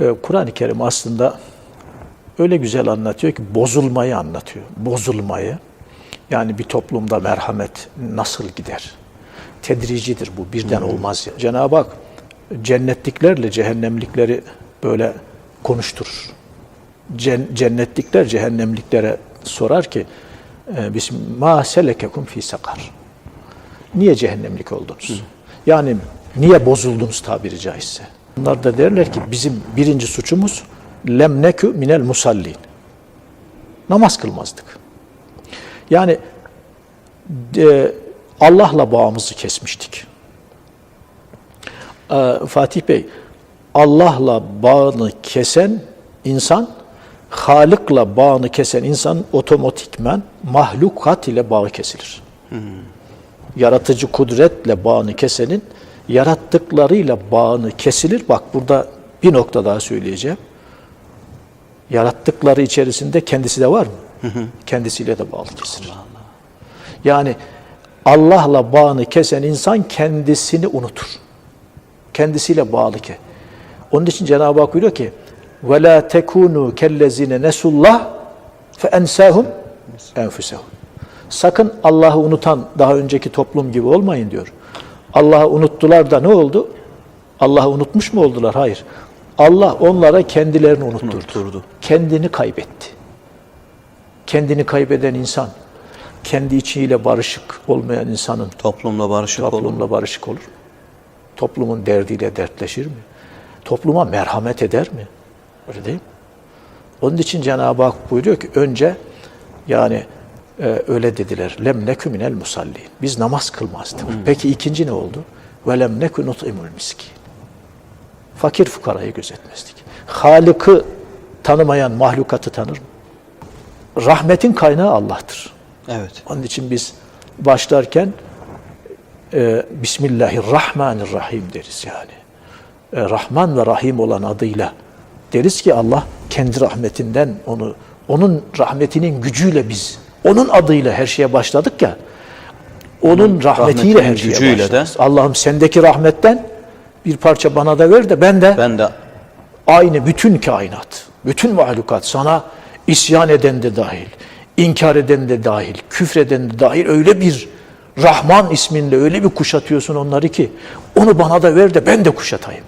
e, Kur'an-ı Kerim aslında öyle güzel anlatıyor ki bozulmayı anlatıyor. Bozulmayı. Yani bir toplumda merhamet nasıl gider? Tedricidir bu. Birden olmaz. Ya. Cenab-ı Hak cennetliklerle cehennemlikleri böyle konuşturur. Cen- cennetlikler cehennemliklere sorar ki e, Bism ma selekekum fi sakar. Niye cehennemlik oldunuz? Yani niye bozuldunuz tabiri caizse? Bunlar da derler ki bizim birinci suçumuz lemnekü minel musallin. Namaz kılmazdık. Yani e, Allah'la bağımızı kesmiştik. Ee, Fatih Bey, Allah'la bağını kesen insan, Halık'la bağını kesen insan otomatikmen mahlukat ile bağı kesilir. Yaratıcı kudretle bağını kesenin yarattıklarıyla bağını kesilir. Bak burada bir nokta daha söyleyeceğim. Yarattıkları içerisinde kendisi de var mı? Kendisiyle de bağlı kesilir. Yani Allah'la bağını kesen insan kendisini unutur. Kendisiyle bağlı ki. Onun için Cenab-ı Hak buyuruyor ki وَلَا تَكُونُوا كَلَّذِينَ نَسُوا اللّٰهِ فَاَنْسَاهُمْ اَنْفُسَهُمْ Sakın Allah'ı unutan daha önceki toplum gibi olmayın diyor. Allah'ı unuttular da ne oldu? Allah'ı unutmuş mu oldular? Hayır. Allah onlara kendilerini unutturdu. Unutturdu. Kendini kaybetti. Kendini kaybeden insan, kendi içiyle barışık olmayan insanın Toplumla barışık toplumla barışık olur. Toplumun derdiyle dertleşir mi? Topluma merhamet eder mi? Öyle değil mi? Onun için Cenab-ı Hak buyuruyor ki önce yani e, öyle dediler. Lem nekü minel musallin. Biz namaz kılmazdık. Peki ikinci ne oldu? Ve lem nekü nut'imul miskin. Fakir fukarayı gözetmezdik. Halık'ı tanımayan mahlukatı tanır mı? Rahmetin kaynağı Allah'tır. Evet. Onun için biz başlarken e, Bismillahirrahmanirrahim deriz yani. E, Rahman ve Rahim olan adıyla deriz ki Allah kendi rahmetinden onu onun rahmetinin gücüyle biz onun adıyla her şeye başladık ya. Onun rahmetiyle her şeye gücüyle de- başlarız. Allah'ım sendeki rahmetten bir parça bana da ver de ben de Ben de aynı bütün kainat, bütün mahlukat sana isyan eden de dahil, inkar eden de dahil, küfreden de dahil öyle bir Rahman isminle öyle bir kuşatıyorsun onları ki onu bana da ver de ben de kuşatayım.